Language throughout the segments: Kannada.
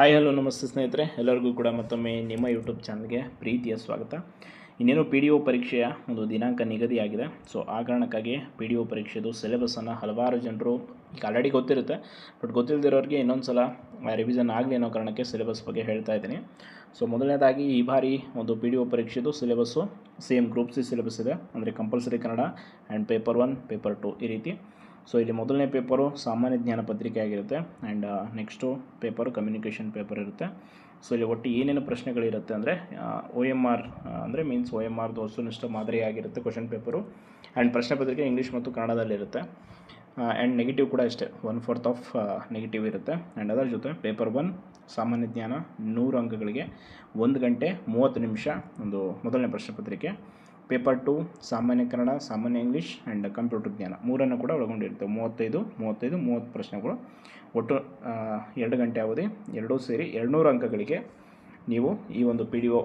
ಹಾಯ್ ಹಲೋ ನಮಸ್ತೆ ಸ್ನೇಹಿತರೆ. ಎಲ್ಲರಿಗೂ ಕೂಡ ಮತ್ತೊಮ್ಮೆ ನಿಮ್ಮ ಯೂಟ್ಯೂಬ್ ಚಾನಲ್ಗೆ ಪ್ರೀತಿಯ ಸ್ವಾಗತ. ಇನ್ನೇನು ಪಿ ಡಿ ಒ ಪರೀಕ್ಷೆಯ ಒಂದು ದಿನಾಂಕ ನಿಗದಿಯಾಗಿದೆ. ಸೊ ಆ ಕಾರಣಕ್ಕಾಗಿ ಪಿ ಡಿ ಒ ಪರೀಕ್ಷೆದು ಸಿಲೆಬಸ್ಸನ್ನು ಹಲವಾರು ಜನರು ಈಗ ಆಲ್ರೆಡಿ ಗೊತ್ತಿರುತ್ತೆ. ಬಟ್ ಗೊತ್ತಿಲ್ಲದಿರೋರಿಗೆ ಇನ್ನೊಂದು ಸಲ ರಿವಿಷನ್ ಆಗಲಿ ಅನ್ನೋ ಕಾರಣಕ್ಕೆ ಸಿಲೆಬಸ್ ಬಗ್ಗೆ ಹೇಳ್ತಾ ಇದ್ದೀನಿ. ಸೊ ಮೊದಲನೇದಾಗಿ ಈ ಬಾರಿ ಒಂದು P D O ಪರೀಕ್ಷೆದು syllabus same group C syllabus ಇದೆ. ಅಂದರೆ compulsory Kannada and paper one paper two ಈ ರೀತಿ. ಸೊ ಇಲ್ಲಿ ಮೊದಲನೇ ಪೇಪರು ಸಾಮಾನ್ಯ ಜ್ಞಾನ ಪತ್ರಿಕೆ ಆಗಿರುತ್ತೆ. And next paper communication paper ಇರುತ್ತೆ. ಸೊ ಇಲ್ಲಿ ಒಟ್ಟು ಏನೇನು ಪ್ರಶ್ನೆಗಳಿರುತ್ತೆ ಅಂದರೆ ಒ ಎಂ ಆರ್ ಅಂದರೆ ಮೀನ್ಸ್ ಒ ಎಂ ಆರ್ದು ವಸ್ತುನಿಷ್ಠ ಮಾದರಿಯಾಗಿರುತ್ತೆ ಕ್ವಶನ್ ಪೇಪರು ಆ್ಯಂಡ್ ಪ್ರಶ್ನೆ ಪತ್ರಿಕೆ ಇಂಗ್ಲೀಷ್ ಮತ್ತು ಕನ್ನಡದಲ್ಲಿರುತ್ತೆ. ಆ್ಯಂಡ್ ನೆಗೆಟಿವ್ ಕೂಡ ಅಷ್ಟೇ. ಒನ್ ಫೋರ್ತ್ ಆಫ್ ನೆಗೆಟಿವ್ ಇರುತ್ತೆ. ಆ್ಯಂಡ್ ಅದರ ಜೊತೆ ಪೇಪರ್ ಒನ್ ಸಾಮಾನ್ಯ ಜ್ಞಾನ ನೂರು ಅಂಕಗಳಿಗೆ ಒಂದು ಗಂಟೆ ಮೂವತ್ತು ನಿಮಿಷ ಒಂದು ಮೊದಲನೇ ಪ್ರಶ್ನೆ ಪತ್ರಿಕೆ ಪೇಪರ್ ಟು ಸಾಮಾನ್ಯ ಕನ್ನಡ, ಸಾಮಾನ್ಯ ಇಂಗ್ಲೀಷ್ ಆ್ಯಂಡ್ ಕಂಪ್ಯೂಟರ್ ಜ್ಞಾನ. ಮೂರನ್ನು ಕೂಡ ಒಳಗೊಂಡಿರುತ್ತೆ. ಮೂವತ್ತೈದು ಮೂವತ್ತೈದು, ಮೂವತ್ತು ಪ್ರಶ್ನೆಗಳು. ಒಟ್ಟು ಎರಡು ಗಂಟೆ ಅವಧಿ. ಎರಡೂ ಸೇರಿ ಎರಡುನೂರು ಅಂಕಗಳಿಗೆ ನೀವು ಈ ಒಂದು ಪಿ ಡಿ ಒ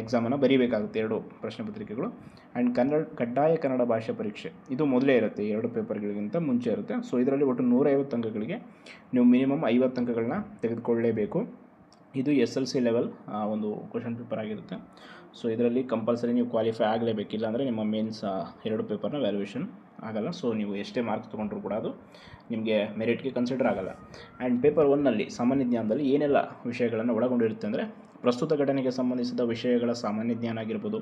ಎಕ್ಸಾಮನ್ನು ಬರೀಬೇಕಾಗುತ್ತೆ ಎರಡು ಪ್ರಶ್ನೆ ಪತ್ರಿಕೆಗಳು. ಆ್ಯಂಡ್ ಕನ್ನಡ, ಕಡ್ಡಾಯ ಕನ್ನಡ ಭಾಷೆ ಪರೀಕ್ಷೆ, ಇದು ಮೊದಲೇ ಇರುತ್ತೆ ಎರಡು ಪೇಪರ್ಗಳಿಗಿಂತ ಮುಂಚೆ ಇರುತ್ತೆ. ಸೊ ಇದರಲ್ಲಿ ಒಟ್ಟು ನೂರೈವತ್ತು ಅಂಕಗಳಿಗೆ ನೀವು ಮಿನಿಮಮ್ ಐವತ್ತು ಅಂಕಗಳನ್ನ ತೆಗೆದುಕೊಳ್ಳಲೇಬೇಕು ಇದು ಎಸ್ ಎಲ್ ಸಿ ಲೆವೆಲ್ ಒಂದು ಕ್ವಶನ್ ಪೇಪರ್ ಆಗಿರುತ್ತೆ. ಸೊ ಇದರಲ್ಲಿ ಕಂಪಲ್ಸರಿ ನೀವು ಕ್ವಾಲಿಫೈ ಆಗಲೇಬೇಕಿಲ್ಲ ಅಂದರೆ ನಿಮ್ಮ ಮೇನ್ಸ್ ಎರಡು ಪೇಪರ್ನ ವ್ಯಾಲ್ಯೂಯೇಷನ್ ಆಗಲ್ಲ. ಸೊ ನೀವು ಎಷ್ಟೇ ಮಾರ್ಕ್ಸ್ ತೊಗೊಂಡ್ರು ಕೂಡ ಅದು ನಿಮಗೆ ಮೆರಿಟ್ಗೆ ಕನ್ಸಿಡರ್ ಆಗಲ್ಲ. ಆ್ಯಂಡ್ ಪೇಪರ್ ಒನ್ನಲ್ಲಿ ಸಾಮಾನ್ಯ ಜ್ಞಾನದಲ್ಲಿ ಏನೆಲ್ಲ ವಿಷಯಗಳನ್ನು ಒಳಗೊಂಡಿರುತ್ತೆ ಅಂದರೆ ಪ್ರಸ್ತುತ ಘಟನೆಗೆ ಸಂಬಂಧಿಸಿದ ವಿಷಯಗಳ ಸಾಮಾನ್ಯ ಜ್ಞಾನ ಆಗಿರ್ಬೋದು,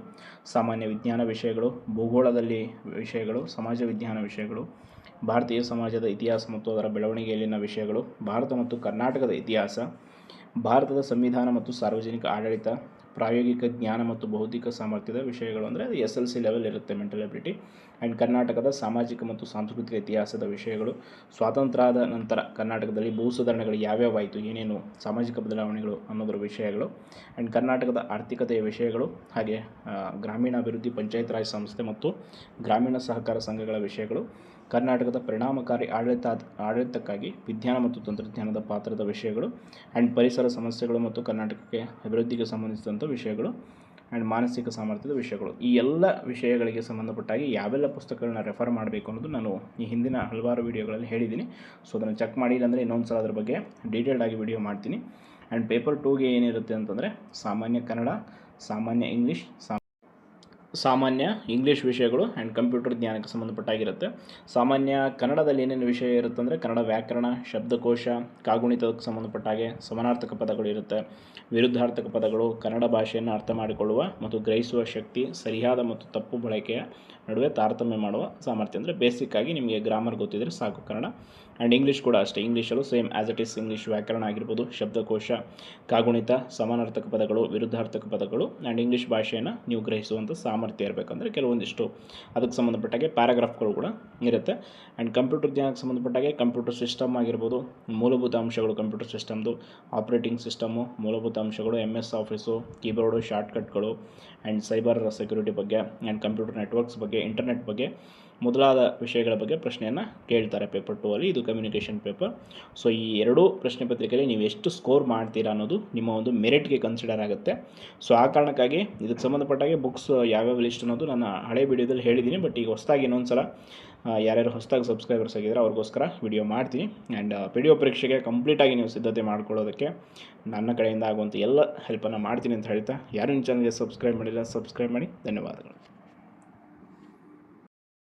ಸಾಮಾನ್ಯ ವಿಜ್ಞಾನ ವಿಷಯಗಳು, ಭೂಗೋಳದಲ್ಲಿ ವಿಷಯಗಳು, ಸಮಾಜ ವಿಜ್ಞಾನ ವಿಷಯಗಳು, ಭಾರತೀಯ ಸಮಾಜದ ಇತಿಹಾಸ ಮತ್ತು ಅದರ ಬೆಳವಣಿಗೆಯಲ್ಲಿನ ವಿಷಯಗಳು, ಭಾರತ ಮತ್ತು ಕರ್ನಾಟಕದ ಇತಿಹಾಸ, ಭಾರತದ ಸಂವಿಧಾನ ಮತ್ತು ಸಾರ್ವಜನಿಕ ಆಡಳಿತ ಪ್ರಾಯೋಗಿಕ ಜ್ಞಾನ ಮತ್ತು ಬೌದ್ಧಿಕ ಸಾಮರ್ಥ್ಯದ ವಿಷಯಗಳು ಅಂದರೆ ಅದು ಎಸ್ ಎಲ್ ಸಿ ಲೆವೆಲ್ ಇರುತ್ತೆ ಮೆಂಟಲ್ ಎಬಿಲಿಟಿ ಆ್ಯಂಡ್ ಕರ್ನಾಟಕದ ಸಾಮಾಜಿಕ ಮತ್ತು ಸಾಂಸ್ಕೃತಿಕ ಇತಿಹಾಸದ ವಿಷಯಗಳು. ಸ್ವಾತಂತ್ರ್ಯ ಆದ ನಂತರ ಕರ್ನಾಟಕದಲ್ಲಿ ಭೂ ಸುಧಾರಣೆಗಳು ಯಾವ್ಯಾವ ಆಯಿತು, ಏನೇನು, ಸಾಮಾಜಿಕ ಬದಲಾವಣೆಗಳು ಅನ್ನೋದರ ವಿಷಯಗಳು ಆ್ಯಂಡ್ ಕರ್ನಾಟಕದ ಆರ್ಥಿಕತೆಯ ವಿಷಯಗಳು ಹಾಗೆ ಗ್ರಾಮೀಣಾಭಿವೃದ್ಧಿ, ಪಂಚಾಯತ್ ರಾಜ್ ಸಂಸ್ಥೆ ಮತ್ತು ಗ್ರಾಮೀಣ ಸಹಕಾರ ಸಂಘಗಳ ವಿಷಯಗಳು. ಕರ್ನಾಟಕದ ಪರಿಣಾಮಕಾರಿ ಆಡಳಿತ, ಆಡಳಿತಕ್ಕಾಗಿ ವಿಜ್ಞಾನ ಮತ್ತು ತಂತ್ರಜ್ಞಾನದ ಪಾತ್ರದ ವಿಷಯಗಳು ಆ್ಯಂಡ್ ಪರಿಸರ ಸಮಸ್ಯೆಗಳು ಮತ್ತು ಕರ್ನಾಟಕಕ್ಕೆ ಅಭಿವೃದ್ಧಿಗೆ ಸಂಬಂಧಿಸಿದಂಥ ವಿಷಯಗಳು ಆ್ಯಂಡ್ ಮಾನಸಿಕ ಸಾಮರ್ಥ್ಯದ ವಿಷಯಗಳು. ಈ ಎಲ್ಲ ವಿಷಯಗಳಿಗೆ ಸಂಬಂಧಪಟ್ಟಾಗಿ ಯಾವೆಲ್ಲ ಪುಸ್ತಕಗಳನ್ನ ರೆಫರ್ ಮಾಡಬೇಕು ಅನ್ನೋದು ನಾನು ಈ ಹಿಂದಿನ ಹಲವಾರು ವೀಡಿಯೋಗಳಲ್ಲಿ ಹೇಳಿದ್ದೀನಿ. ಸೊ ಅದನ್ನು ಚೆಕ್ ಮಾಡಿ, ಇಲ್ಲಾಂದರೆ ಇನ್ನೊಂದು ಸಲ ಅದ್ರ ಬಗ್ಗೆ ಡೀಟೇಲ್ಡ್ ಆಗಿ ವಿಡಿಯೋ ಮಾಡ್ತೀನಿ. ಆ್ಯಂಡ್ ಪೇಪರ್ ಟೂಗೆ ಏನಿರುತ್ತೆ ಅಂತಂದರೆ ಸಾಮಾನ್ಯ ಕನ್ನಡ, ಸಾಮಾನ್ಯ ಇಂಗ್ಲೀಷ್ ಸಾ ಸಾಮಾನ್ಯ ಇಂಗ್ಲೀಷ್ ವಿಷಯಗಳು ಆ್ಯಂಡ್ ಕಂಪ್ಯೂಟರ್ ಜ್ಞಾನಕ್ಕೆ ಸಂಬಂಧಪಟ್ಟಾಗಿರುತ್ತೆ. ಸಾಮಾನ್ಯ ಕನ್ನಡದಲ್ಲಿ ಏನೇನು ವಿಷಯ ಇರುತ್ತೆ ಅಂದರೆ ಕನ್ನಡ ವ್ಯಾಕರಣ, ಶಬ್ದಕೋಶ, ಕಾಗುಣಿತಕ್ಕೆ ಸಂಬಂಧಪಟ್ಟ ಹಾಗೆ ಸಮಾನಾರ್ಥಕ ಪದಗಳು ಇರುತ್ತೆ. ವಿರುದ್ಧಾರ್ಥಕ ಪದಗಳು ಕನ್ನಡ ಭಾಷೆಯನ್ನು ಅರ್ಥ ಮಾಡಿಕೊಳ್ಳುವ ಮತ್ತು ಗ್ರಹಿಸುವ ಶಕ್ತಿ, ಸರಿಯಾದ ಮತ್ತು ತಪ್ಪು ಬಳಕೆಯ ನಡುವೆ ತಾರತಮ್ಯ ಮಾಡುವ ಸಾಮರ್ಥ್ಯ ಅಂದರೆ ಬೇಸಿಕ್ ಆಗಿ ನಿಮಗೆ ಗ್ರಾಮರ್ ಗೊತ್ತಿದ್ದರೆ ಸಾಕು ಕನ್ನಡ. ಆ್ಯಂಡ್ ಇಂಗ್ಲೀಷ್ ಕೂಡ ಅಷ್ಟೇ ಇಂಗ್ಲೀಷಲ್ಲೂ same as it is English ವ್ಯಾಕರಣ ಆಗಿರ್ಬೋದು, ಶಬ್ದಕೋಶ, ಕಾಗುಣಿತ, ಸಮಾನಾರ್ಥಕ ಪದಗಳು, ವಿರುದ್ಧಾರ್ಥಕ ಪದಗಳು ಆ್ಯಂಡ್ ಇಂಗ್ಲೀಷ್ ಭಾಷೆಯನ್ನು ನೀವು ಗ್ರಹಿಸುವಂಥ ಸಾಮರ್ಥ್ಯ ಇರಬೇಕಂದ್ರೆ ಕೆಲವೊಂದಿಷ್ಟು ಅದಕ್ಕೆ ಸಂಬಂಧಪಟ್ಟಾಗೆ ಪ್ಯಾರಾಗ್ರಾಫ್ಗಳು ಕೂಡ ಇರುತ್ತೆ. ಆ್ಯಂಡ್ ಕಂಪ್ಯೂಟರ್ ಜ್ಞಾನಕ್ಕೆ ಸಂಬಂಧಪಟ್ಟಾಗೆ ಕಂಪ್ಯೂಟರ್ ಸಿಸ್ಟಮ್ ಆಗಿರ್ಬೋದು, ಮೂಲಭೂತ ಅಂಶಗಳು ಕಂಪ್ಯೂಟರ್ ಸಿಸ್ಟಮ್ದು ಆಪ್ರೇಟಿಂಗ್ ಸಿಸ್ಟಮು ಮೂಲಭೂತ ಅಂಶಗಳು ಎಂ ಎಸ್ ಆಫೀಸು ಕೀಬೋರ್ಡು ಶಾರ್ಟ್ಕಟ್ಗಳು ಆ್ಯಂಡ್ ಸೈಬರ್ ಸೆಕ್ಯೂರಿಟಿ ಬಗ್ಗೆ ಆ್ಯಂಡ್ ಕಂಪ್ಯೂಟರ್ ನೆಟ್ವರ್ಕ್ಸ್ ಬಗ್ಗೆ ಇಂಟರ್ನೆಟ್ ಬಗ್ಗೆ ಮೊದಲಾದ ವಿಷಯಗಳ ಬಗ್ಗೆ ಪ್ರಶ್ನೆಯನ್ನು ಕೇಳ್ತಾರೆ ಪೇಪರ್ ಟೂ ಅಲ್ಲಿ, ಇದು ಕಮ್ಯುನಿಕೇಷನ್ ಪೇಪರ್ ಸೊ ಈ ಎರಡೂ ಪ್ರಶ್ನೆ ಪತ್ರಿಕೆಯಲ್ಲಿ ನೀವು ಎಷ್ಟು ಸ್ಕೋರ್ ಮಾಡ್ತೀರಾ ಅನ್ನೋದು ನಿಮ್ಮ ಒಂದು ಮೆರಿಟ್ಗೆ ಕನ್ಸಿಡರ್ ಆಗುತ್ತೆ. ಸೊ ಆ ಕಾರಣಕ್ಕಾಗಿ ಇದಕ್ಕೆ ಸಂಬಂಧಪಟ್ಟಾಗೆ ಬುಕ್ಸ್ ಯಾವ್ಯಾವ ಲಿಸ್ಟ್ ಅನ್ನೋದು ನಾನು ಹಳೆ ವಿಡಿಯೋದಲ್ಲಿ ಹೇಳಿದ್ದೀನಿ ಬಟ್ ಈಗ ಹೊಸದಾಗಿ ಇನ್ನೊಂದು ಸಲ ಯಾರ್ಯಾರು ಹೊಸದಾಗಿ ಸಬ್ಸ್ಕ್ರೈಬರ್ಸ್ ಆಗಿದ್ದಾರೆ, ಅವ್ರಿಗೋಸ್ಕರ ವಿಡಿಯೋ ಮಾಡ್ತೀನಿ. ಆ್ಯಂಡ್ ಪಿ ಡಿ ಒ ಪರೀಕ್ಷೆಗೆ ಕಂಪ್ಲೀಟಾಗಿ ನೀವು ಸಿದ್ಧತೆ ಮಾಡ್ಕೊಳ್ಳೋದಕ್ಕೆ ನನ್ನ ಕಡೆಯಿಂದ ಆಗುವಂಥ ಎಲ್ಲ ಹೆಲ್ಪನ್ನು ಮಾಡ್ತೀನಿ ಅಂತ ಹೇಳ್ತಾ, ಯಾರು ನಿಮ್ಮ ಚಾನಲ್ಗೆ ಸಬ್ಸ್ಕ್ರೈಬ್ ಮಾಡಿಲ್ಲ ಸಬ್ಸ್ಕ್ರೈಬ್ ಮಾಡಿ. ಧನ್ಯವಾದಗಳು.